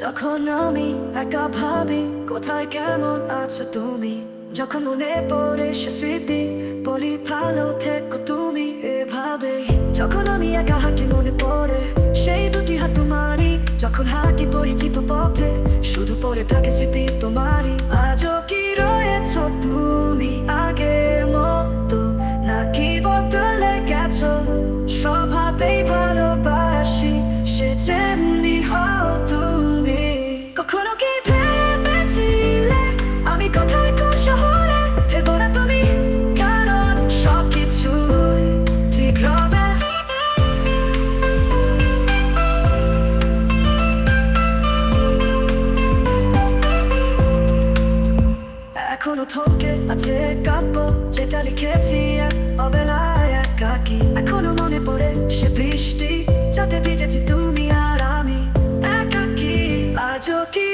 যখন আমি একা ভাবি, কোথায় কেমন আছো তুমি? যখন মনে পড়ে সে স্মৃতি, বলি, ভালো থেকো তুমি এভাবে। যখন আমি একা হাঁটি, মনে পড়ে সেই দুটি হাত তোমারই। যখন হাঁটি, পরিচিত পথে শুধু পড়ে থাকে স্মৃতি তোমারই। আজও কি এখনও থমকে আছে কাব্য যেটা লিখেছি এক অবেলায় একাকি। এখনও মনে পড়ে সে বৃষ্টি, যাতে ভিজেছি তুমি আর আমি একাকি। আজও কি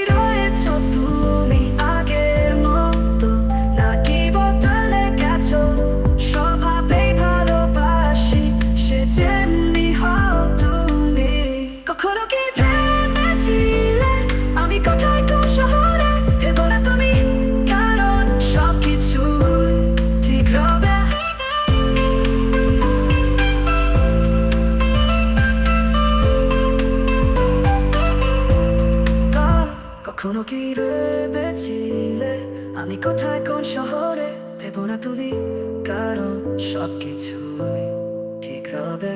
ভেবেছিলে? আমি কোথায় কোন শহরে? ভেবো না তুমি কারণ সবকিছু ঠিক হবে